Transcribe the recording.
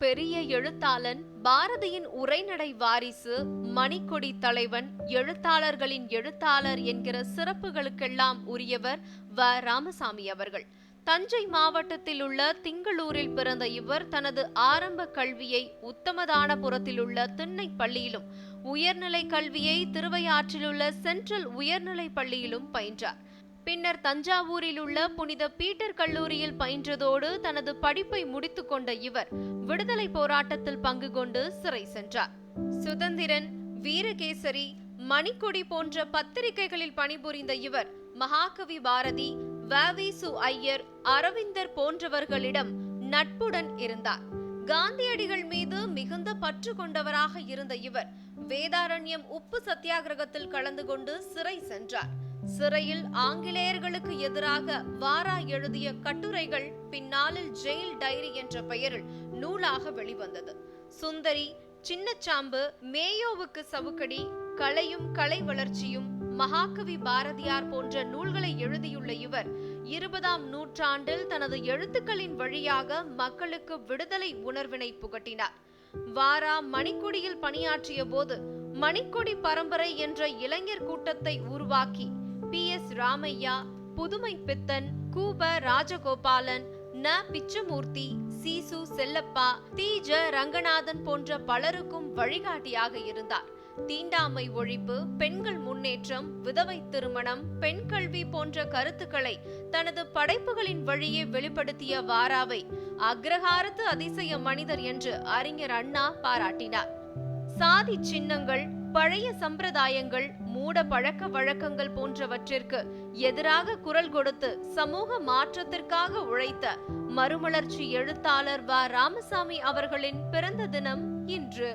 பெரிய எழுத்தாளன் பாரதியின் உரைநடை வாரிசு மணிக்கொடி தலைவன் எழுத்தாளர்களின் எழுத்தாளர் என்கிற சிறப்புகளுக்கெல்லாம் உரியவர் வ. ராமசாமி அவர்கள். தஞ்சை மாவட்டத்தில் உள்ள திங்களூரில் பிறந்த இவர் தனது ஆரம்ப கல்வியை உத்தமதானபுரத்தில் உள்ள திண்ணை பள்ளியிலும் உயர்நிலை கல்வியை திருவையாற்றிலுள்ள சென்ட்ரல் உயர்நிலை பள்ளியிலும் பயின்றார். பின்னர் தஞ்சாவூரில் உள்ள புனித பீட்டர் கல்லூரியில் பயின்றதோடு தனது படிப்பை முடித்துக்கொண்ட இவர் விடுதலை போராட்டத்தில் பங்கு கொண்டு சிறை சென்றார். சுதந்திரன் வீரகேசரி மணிக்கொடி போன்ற பத்திரிகைகளில் பணிபுரிந்த இவர் மகாகவி பாரதி வ.வி.சு ஐயர் அரவிந்தர் போன்றவர்களிடம் நட்புடன் இருந்தார். காந்தியடிகள் மீது மிகுந்த பற்று கொண்டவராக இருந்த இவர் வேதாரண்யம் உப்பு சத்தியாகிரகத்தில் கலந்து கொண்டு சிறை சென்றார். சிறையில் ஆங்கிலேயர்களுக்கு எதிராக வாரா எழுதிய கட்டுரைகள் பின்னாளில் ஜெயில் டைரி என்ற பெயரில் நூலாக வெளிவந்தது. சுந்தரி சின்னச்சாம்பு மேயோவுக்கு சவுக்கடி கலையும் கலை வளர்ச்சியும் மகாகவி பாரதியார் போன்ற நூல்களை எழுதியுள்ள இவர் இருபதாம் நூற்றாண்டில் தனது எழுத்துக்களின் வழியாக மக்களுக்கு விடுதலை உணர்வினை புகட்டினார். வாரா மணிக்கொடியில் பணியாற்றிய போது மணிக்கொடி பரம்பரை என்ற இளைஞர் கூட்டத்தை உருவாக்கி பி எஸ் ராமையா புதுமை பித்தன் கூப ராஜகோபாலன் ந. பிச்சமூர்த்தி சீசு செல்லப்பா தீஜ ரங்கநாதன் போன்ற பலருக்கும் வழிகாட்டியாக இருந்தார். தீண்டாமை ஒழிப்பு பெண்கள் முன்னேற்றம் விதவை திருமணம் பெண் கல்வி போன்ற கருத்துக்களை தனது படைப்புகளின் வழியே வெளிப்படுத்திய வாராவை அக்ரஹாரத்து அதிசய மனிதர் என்று அறிஞர் அண்ணா பாராட்டினார். சாதி சின்னங்கள் பழைய சம்பிரதாயங்கள் மூட பழக்க வழக்கங்கள் போன்றவற்றிற்கு எதிராக குரல் கொடுத்து சமூக மாற்றத்திற்காக உழைத்த மறுமலர்ச்சி எழுத்தாளர் வ. ராமசாமி அவர்களின் பிறந்த தினம் இன்று.